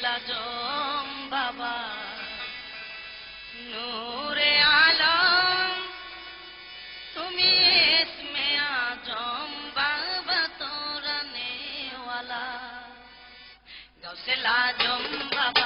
আব্দুল আজম বাবা নূরে আলম তুমি এসমে আজম বাবা তোরা নেওয়ালা গৌসেল আজম বাবা।